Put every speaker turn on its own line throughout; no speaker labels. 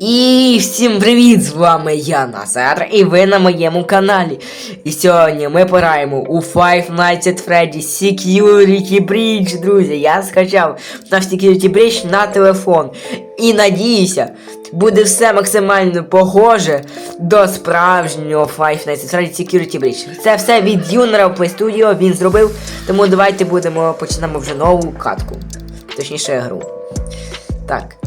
І всім привіт! З вами я Назар, і ви на моєму каналі. І сьогодні ми пораємо у Five Nights at Freddy's Security Breach, друзі. Я скачав наш Security Breach на телефон. І надіюся, буде все максимально похоже до справжнього Five Nights at Freddy's Security Breach. Це все від Юнера Play Studio, він зробив. Тому давайте будемо почнемо вже нову катку. Точніше гру. Так.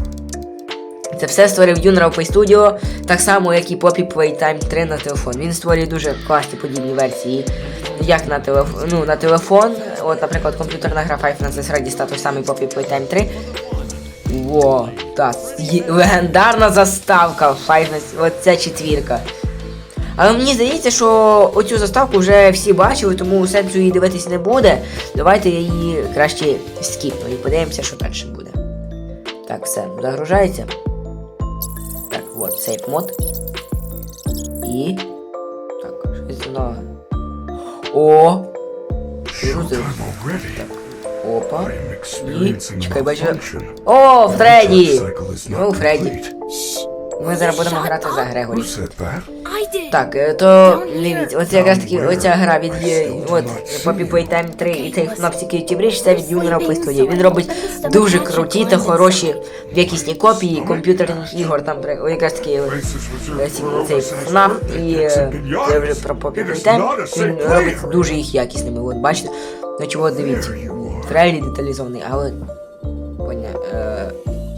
Це все створив Юнра Play Studio, так само, як і Poppy Playtime 3 на телефон. Він створює дуже класні подібні версії, як на телефон. Ну, на телефон. От, наприклад, комп'ютерна гра Five Nights at Freddy's та той самий Poppy Playtime 3. Во, так, легендарна заставка Five оця четвірка. Але мені здається, що оцю заставку вже всі бачили, тому сенсу її дивитись не буде. Давайте я її краще скіпну і подивимося, що далі буде. Так, все, загружається. Сейф мод. І. Так, щось воно. О! Грузив. Опа.
И.
І. Чекай, бачу. О, Фредді! Ну,
Фредди!
Фредді. Ми зараз будемо грати за Грегорі. Так, е, то дивіться, оце якраз таки оця гра від е, от Poppy Playtime 3 і цей FNAF Security Breach, це від Юнера Play Studio. Він робить дуже круті та хороші якісні копії комп'ютерних ігор, там при- о, якраз таки цей FNAF і я вже про Poppy Playtime, він робить дуже їх якісними. От бачите, ну чого дивіться, трейлі деталізований, але поня, е,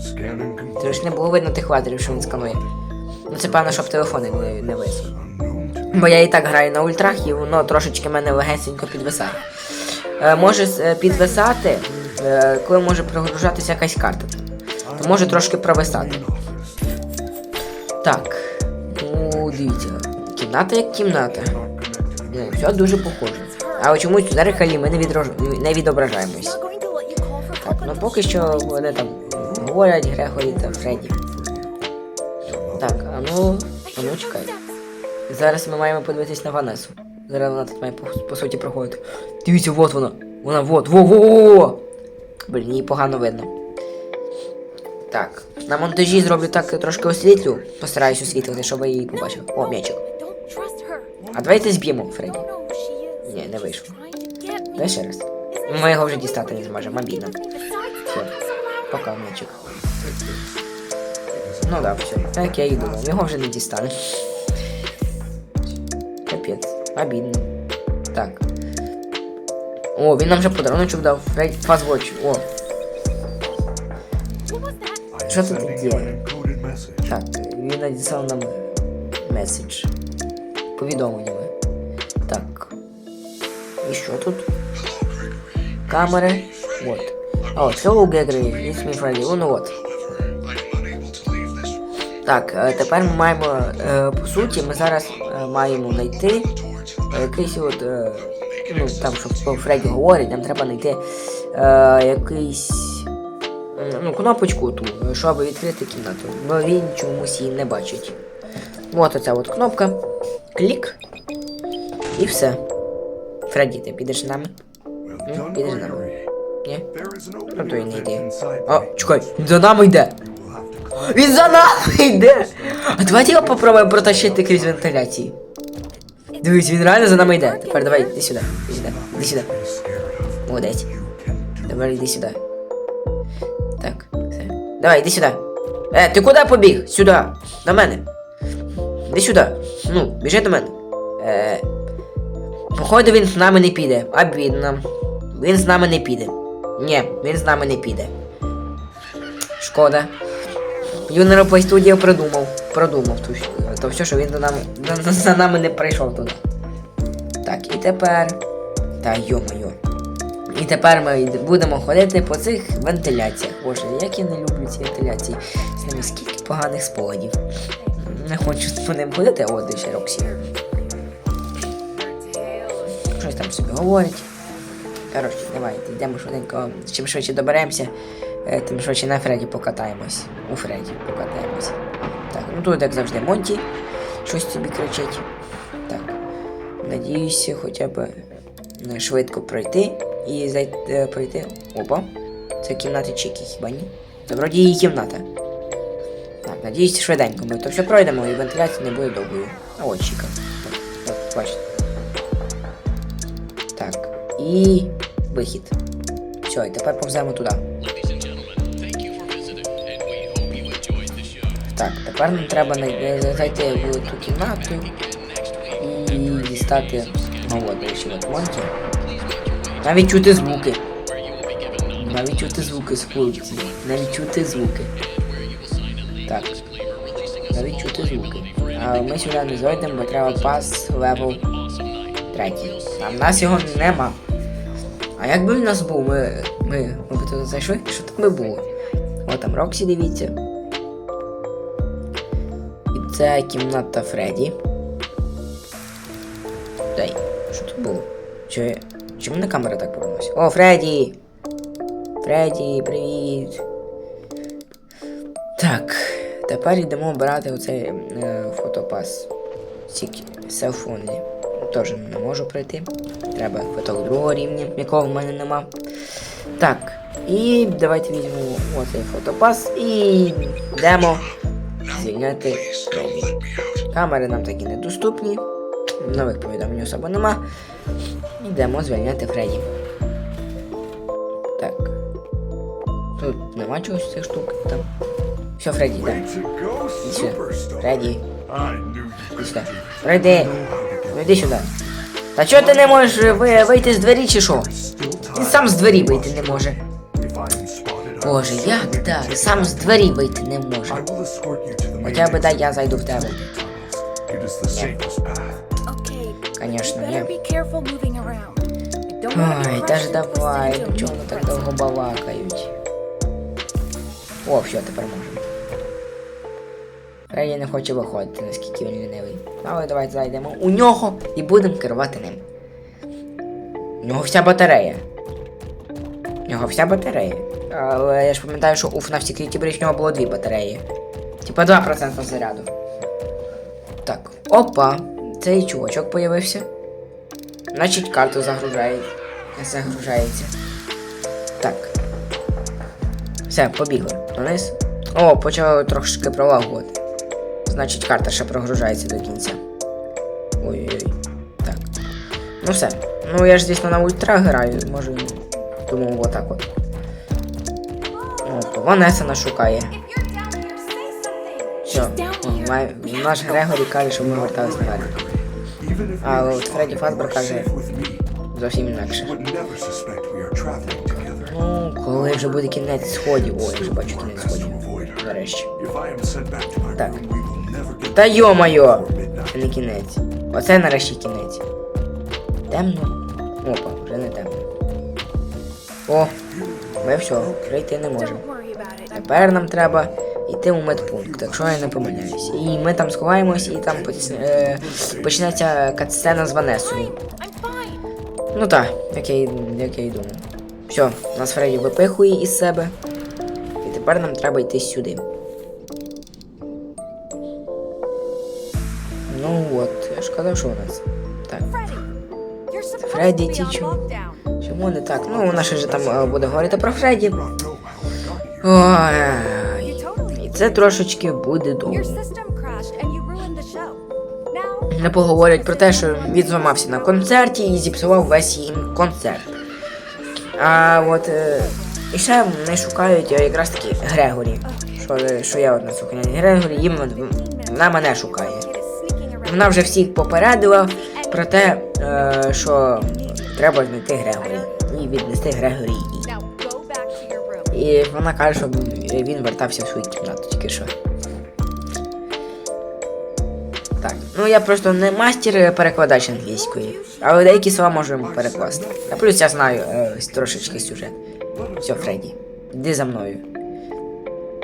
Scanning complete.
це ж не було видно тих лазерів, що він сканує. Ну це певно, щоб телефони не, не висили. Бо я і так граю на ультрах, і воно трошечки мене легесенько підвисає. Е, може е, підвисати, е, коли може прогружатися якась карта. То може трошки провисати. Так. Ну, дивіться. Кімната як кімната. Ну, все дуже похоже. Але чомусь у зеркалі ми не, відрож... не відображаємось. Так, ну поки що вони там говорять Грегорі та Фредді. Так, а ну. А ну чекай. Зараз ми маємо подивитись на Ванесу. Зараз вона тут має по, по суті проходити. Дивіться, от вона. Вона вот, во, во, во. Блін, її погано видно. Так, на монтажі зроблю так трошки освітлю. Постараюсь освітлити, щоб її побачили. О, м'ячик. А давайте зб'ємо Фредді. Ні, не вийшло. Давай ще раз. Ми його вже дістати не зможемо.
Besides,
Все, пока м'ячик. Ну да, все. Так я і думав, його вже не дістане. Капець, обідно. Так. О, він нам вже подаруночок дав. Фазвоч. О, Що тут
message.
так, він надіслав нам меседж. Повідомленнями. Так. І тут? Камери. От. О, hello, Gregory. It's me, Freddy. Ну от. Так, е, тепер ми маємо, е, по суті, ми зараз е, маємо знайти якийсь от, ну, там, по Фредді говорить, нам треба знайти якийсь, ну, кнопочку ту, щоб відкрити кімнату, бо він чомусь її не бачить. От оця от кнопка. Клік. І все. Фредді, ти підеш з нами? Is not.
Gregory.
Ні? Ну, то й не йде.
the
чекай, за нами йде. Він за нами йде. А давайте його попробуємо протащити крізь вентиляції. Дивись, він реально за нами йде. Тепер давай, іди сюди, іди сюди, іди сюди. Молодець. Тепер іди сюди. Так, все. Давай, іди сюди. Е, ти куди побіг? Сюди. До мене. Іди сюди. Ну, біжи до мене. Е. Походу він з нами не піде. Обідно. Він з нами не піде. Ні, він з нами не піде. Шкода. Юнер Play Studio продумав. Продумав то, все, що він за нами, за, за нами не прийшов туди. Так, і тепер. Та йо-моє. І тепер ми будемо ходити по цих вентиляціях. Боже, як я не люблю ці вентиляції. З ними скільки поганих спогадів. Не хочу по ним ходити, а от ще Роксі. Щось там собі говорить. Коротше, давайте йдемо швиденько. Чим швидше доберемося, тим швидше на Фредді покатаємось. У Фредді покатаємось. Так, ну тут, як завжди, Монті щось собі кричить. Так. Надіюся, хоча б е, швидко пройти і зайти пройти. Опа. Це кімната Чекі, хіба ні? Це вроді її кімната. Так, Надіюсь, швиденько ми то все пройдемо і вентиляція не буде довгою. А от чіка. От, от, бачите. Так. І вихід. Все, і тепер повземо туди. Так, тепер нам треба е, зайти в ту кімнату і дістати. Ну от, Монті. Навіть чути звуки. Навіть чути звуки з вулиці. Навіть чути звуки. Так. Навіть чути звуки. А ми сюди не зайдемо, бо треба пас левел третій. А в нас його нема. А якби в нас був, ми, ми, ми б туди зайшли, що там би було? О, там Роксі, дивіться. Це кімната Фредді. Дай, що тут було? Чи, чому на камера так повернулася? О, Фредді! Фредді, привіт! Так, тепер йдемо брати оцей е, фотопас. Сік селфонлі. Теж не можу пройти. Треба фоток другого рівня, якого в мене нема. Так, і давайте візьмемо оцей фотопас і йдемо звільняти Фредді. Камери нам такі недоступні. Нових повідомлень особо нема. Йдемо звільняти Фредді. Так. Тут нема чогось цих штук. Там. Все, Фредді, йдемо. Іди сюди. Фредді, іди сюди. Фредді, ну йди сюди. Та чого ти не можеш вийти з двері чи що?
Time.
сам з двері вийти не може. Боже, як так? Сам з двері вийти не може. Хоча б дай я зайду в тебе. Конечно,
to
Ай, та ж давай, ну чого вони так довго балакають? О, все, тепер можемо. Фредді не хоче виходити, наскільки він лінивий. Але давайте зайдемо у нього і будемо керувати ним. У нього вся батарея. У нього вся батарея. Але я ж пам'ятаю, що у FNAF Security Breach в нього було дві батареї. Типа 2% заряду. Так, опа, цей чувачок появився. Значить, карту загружає. Загружається. Так. Все, побігли. Вниз. О, почало трошки пролагувати. Значить, карта ще прогружається до кінця. Ой-ой-ой. Так. Ну все. Ну я ж, звісно, на ультра граю, може. Тому отак от. Ванеса нас шукає. Все. О, має- Наш Грегорі каже, що ми вертались наверх.
Even
А от Фредді Фазбер каже зовсім інакше. Ну, коли вже буде кінець сходів. О, я вже бачу кінець сходів. Нарешті. Так. Та
midnight.
Це не кінець. Оце нарешті кінець. Темно. Опа, вже не темно. О, ми все, вже йти не можемо. Тепер нам треба йти у медпункт, якщо я не помиляюсь. І ми там сховаємось, і там е, почнеться катсцена з Ванесою. Ну так, як я, як я й думав. Все, нас Фредді випихує із себе. І тепер нам треба йти сюди. Ну от, я ж казав, що у нас. Так, teacher.
lockdown.
чому не так? Ну, вона ще ж там е, буде говорити про Фредді. Ой, і це трошечки буде довго. Не поговорять про те, що він зламався на концерті і зіпсував весь їм концерт. А от е, і ще не шукають е, якраз таки Грегорі. Що, е, що я от на Грегорі, їм вона мене шукає. Вона вже всіх попередила про те, е, що треба знайти Грегорі. І віднести Грегорі І вона каже, що він вертався в свою кімнату тільки що. Так, ну я просто не мастер перекладач англійської, але деякі слова можемо перекласти. А плюс я знаю е, трошечки сюжет. Все, Фредді, йди за мною.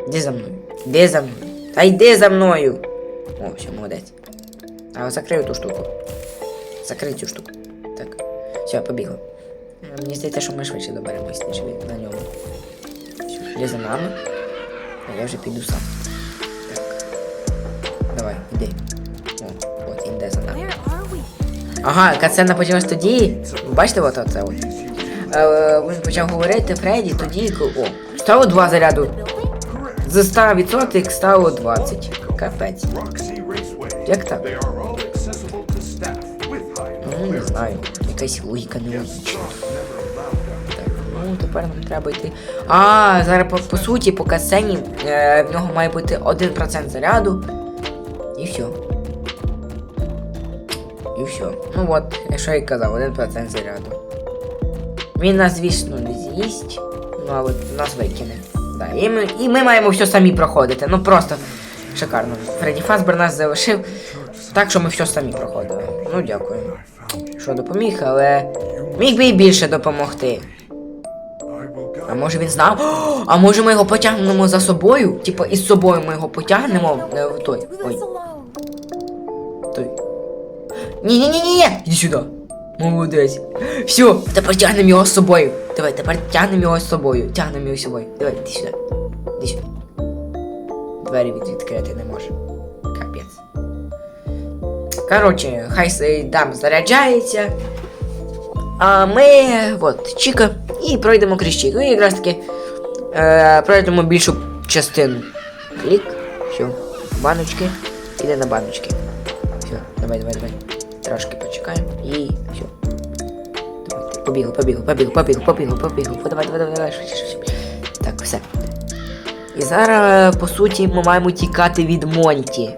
Йди за мною. Йди за мною. Та йди за мною. О, все, молодець. А закрию ту штуку. Закрий цю штуку. Так. Все, побігли. Мені здається, що ми швидше доберемось, ніж на ньому. Йди за нами. А я вже піду сам. Так. Давай, іди. О, от він йде за нами. Ага, катсцена почалась тоді. Бачите, от оце от. Е, він почав говорити Фредді тоді, коли. О, стало два заряду.
Building?
з 100% стало 20. Капець. Як так? Ну, не знаю. Якась логіка не логічна. Так, ну тепер нам треба йти. А, зараз по, по суті, по касцені е, в нього має бути 1% заряду. І все. І все. Ну от, що я казав, 1% заряду. Він нас, звісно, не з'їсть, ну але нас викине. Да, і, ми, і ми маємо все самі проходити. Ну просто шикарно. Фредді Фазбер нас залишив. Так що ми все самі проходили. Ну дякую. Що допоміг, але міг би і більше допомогти. А може він знав? О, а може ми його потягнемо за собою? Типа із собою ми його потягнемо е, в той. Ой, той. Ні, ні, ні, ні, ні. Іди сюди. Молодець. Все, тепер тягнемо його з собою. Давай, тепер тягнемо його з собою. Тягнемо його з собою. Давай, іди сюди. Іди сюди. Двері від відкрити не може. Капець. Коротше, хай с- дам заряджається. А ми от, Чіка, і пройдемо крізь Чіку. І якраз таки е, пройдемо більшу частину. Клік, все, баночки, іде на баночки. Все, давай, давай, давай. Трошки почекаємо і все. Давайте, побігли, побігли, побігли, побігли, побігли, побігли. Давай, давай, давай, давай, швидше, швидше. Так, все. І зараз, по суті, ми маємо тікати від Монті.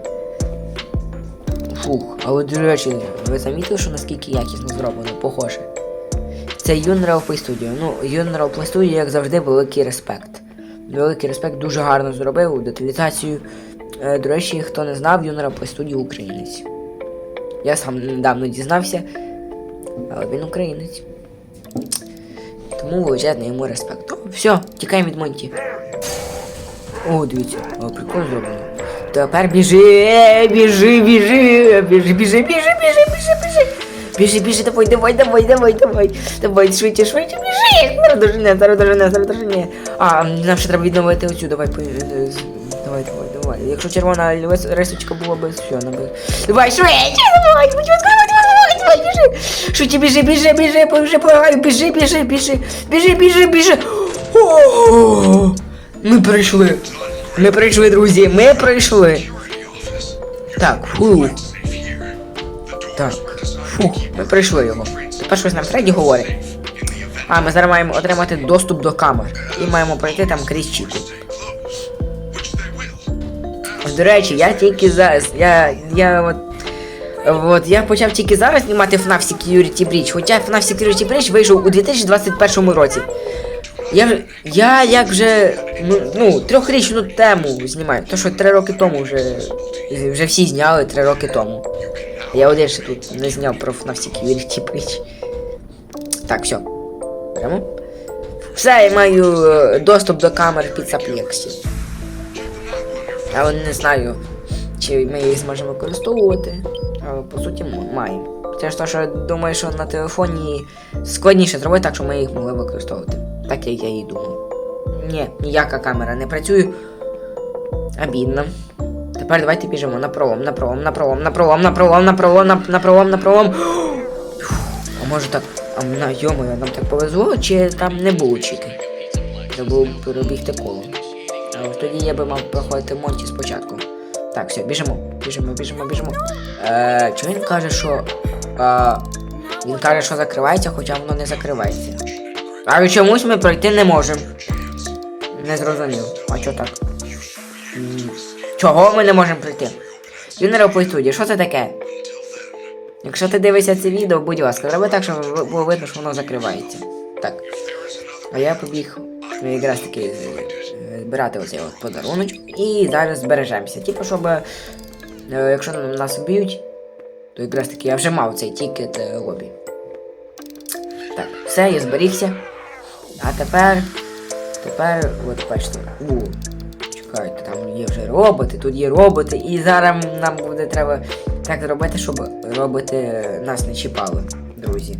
Фух, але до речі, ви замітили, що наскільки якісно зроблено, похоже. Це Unreal Play Studio. Ну, Unreal Play Studio, як завжди, великий респект. Великий респект дуже гарно зробив деталізацію. Е, до речі, хто не знав, Unreal Play Studio українець. Я сам недавно дізнався, але він українець. Тому величезний йому респект. О, все, тікаємо від Монті. О, дивіться, прикольно зроблено. Тепер біжи, біжи, біжи, біжи, біжи, біжи, Біжи, біжи, давай, давай, давай, давай, давай. Давай, швидше, швидше, біжи. Зараз дожене, зараз дожене, зараз дожене. А, нам ще треба відновити оцю, давай, по- давай, давай, давай. Якщо червона лес- рисочка була би, все, вона би. Давай, швидше, давай, давай, давай, давай, давай, біжи. Швидше, біжи, біжи, біжи, біжи, погай, біжи, біжи, біжи, біжи, біжи, біжи. О, Ми прийшли. Ми прийшли, друзі, ми прийшли. Так, фу. Так фух, ми прийшли його. Тепер щось нам Фредді говорить. А, ми зараз маємо отримати доступ до камер. І маємо пройти там крізь Чіку. До речі, я тільки зараз. Я. я от. От я почав тільки зараз знімати FNAF Security Breach, хоча FNAF Security Breach вийшов у 2021 році. Я, я як вже ну, ну, трьохрічну тему знімаю, то що три роки тому вже, вже всі зняли три роки тому. Я один ще тут не зняв про FNAF Security Breach. Так, все. Беремо. Все, я маю доступ до камер під Саплексі. Але не знаю, чи ми їх зможемо використовувати. Але по суті маємо. Це ж то, що я думаю, що на телефоні складніше зробити так, щоб ми їх могли використовувати. Так як я і думав. Ні, ніяка камера не працює. Обідно. Тепер давайте біжимо на пролом, на пролом, на пролом, на пролом, на пролом, на пролом, на, пролом, на пролом. А може так. А на йомою, нам так повезло, чи там не було чіки? Треба перебігти коло. Тоді я би мав проходити Монті спочатку. Так, все, біжимо, біжимо, біжимо, біжимо. Е, чи він каже, що. Е, він каже, що закривається, хоча воно не закривається. А чомусь ми пройти не можемо. Не зрозумів. А чого так? Чого ми не можемо пройти? Юнера по що це таке? Якщо ти дивишся це відео, будь ласка, зроби так, щоб було видно, що воно закривається. Так. А я побіг ну, якраз таки е, збирати оцей от подаруночок і зараз збережемося. Типу, щоб е, якщо нас вб'ють, то якраз таки я вже мав цей тікет е, лобі. Так, все, я зберігся. А тепер. Тепер, от бачите, у, чекайте, є вже роботи, тут є роботи, і зараз нам буде треба так зробити, щоб роботи нас не чіпали, друзі.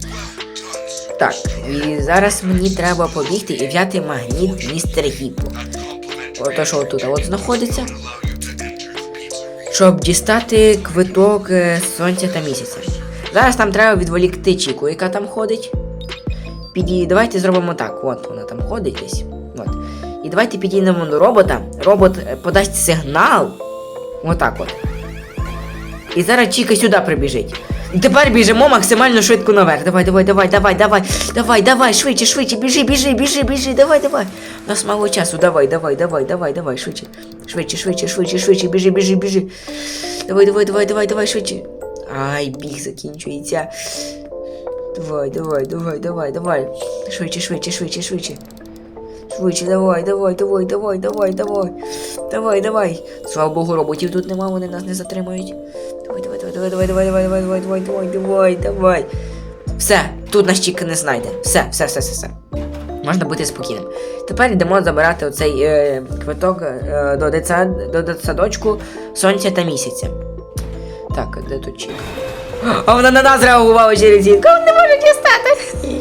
Так, і зараз мені треба побігти і взяти магніт містер Гіппо. Ото що тут от знаходиться. Щоб дістати квиток е, сонця та місяця. Зараз нам треба відволікти Чіку, яка там ходить. Піді... Давайте зробимо так. От вона там ходить десь. І давайте підійдемо до робота. Робот е, подасть сигнал. Отак от. І зараз Чіка сюди прибіжить. Тепер біжимо максимально швидко наверх. Давай, давай, давай, давай, давай, давай, давай, швидше, швидше, біжи, біжи, біжи, біжи, давай, давай. У нас мало часу, давай, давай, давай, давай, давай, швидше. Швидше, швидше, швидше, швидше, біжи, біжи, біжи. Давай, давай, давай, давай, давай, швидше. Ай, біг закінчується. Давай, давай, давай, давай, давай. Швидше, швидше, швидше, швидше. Швидше, давай, давай, давай, давай, давай, давай. Давай, давай. Слава Богу, роботів тут нема, вони нас не затримають. Давай, давай, давай, давай, давай, давай, давай, давай, давай, давай, давай, давай. Все, тут нас Чіка не знайде. Все, все, все, все, все. Можна бути спокійним. Тепер йдемо забирати оцей е, квиток е, до, дитса, до дитсадочку сонця та місяця. Так, де тут Чіка? А вона на нас реагувала через зінку, не може дістати.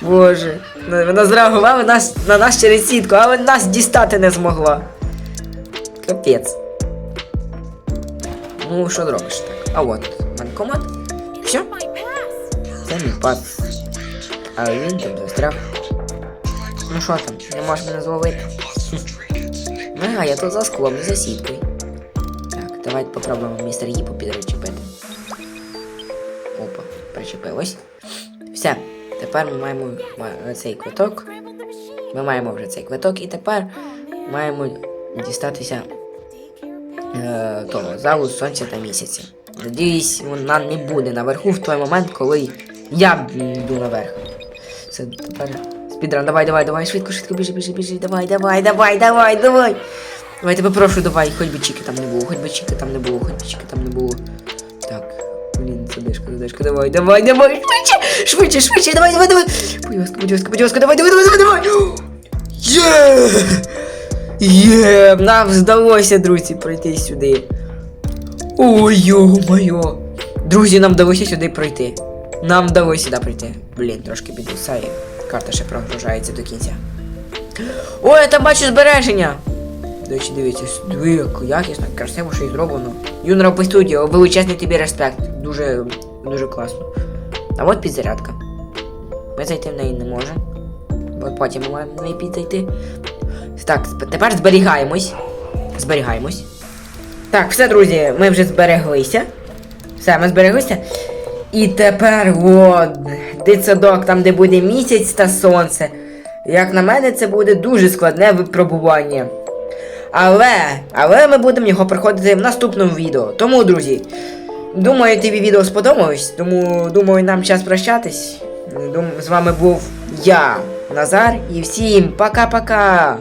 Боже, ну, вона зреагувала нас, на нас через сітку, але нас дістати не змогла. Капець. Ну, що зробиш так? А от, банкомат. Все, це мій пас. А він там застряг. Ну що там, не можеш мене зловити? Ага, я тут за склом, за сіткою. Так, давайте попробуємо містер Їпу підречепити. Опа, причепилось. Все, тепер ми маємо цей квиток. Ми маємо вже цей квиток і тепер маємо дістатися е, того залу сонця та місяця. Надіюсь, вона не буде наверху в той момент, коли я йду наверх. Це тепер спідран, давай, давай, давай, швидко, швидко, біжи, біжи, біжи, давай, давай, давай, давай, давай. Давай, тебе прошу, давай, хоч би чіки там не було, хоч би чіки там не було, хоч би чіки там не було. Задишка, давай, давай, давай, швидше, швидше, швидше, давай, давай, давай. Будь ласка, будь давай, давай, давай, давай, давай. Є! Є! Нам вдалося, друзі, пройти сюди. Ой, йо-моє. Друзі, нам вдалося сюди пройти. Нам вдалося сюди пройти. Блін, трошки підвисає. Карта ще прогружається до кінця. Ой, я там бачу збереження! До речі, дивіться, як якісно, красиво, що і зроблено. Юнра по студіо, величезний тобі респект. Дуже, дуже класно. А от підзарядка. Ми зайти в неї не можемо. Бо потім ми маємо в неї підзайти. Так, тепер зберігаємось. Зберігаємось. Так, все, друзі, ми вже збереглися. Все, ми збереглися. І тепер от дитсадок, там, де буде місяць та сонце. Як на мене, це буде дуже складне випробування. Але, але ми будемо його проходити в наступному відео. Тому, друзі, думаю, тобі відео сподобалось. Тому думаю, нам час прощатись. Дум, з вами був я, Назар, і всім пока-пока!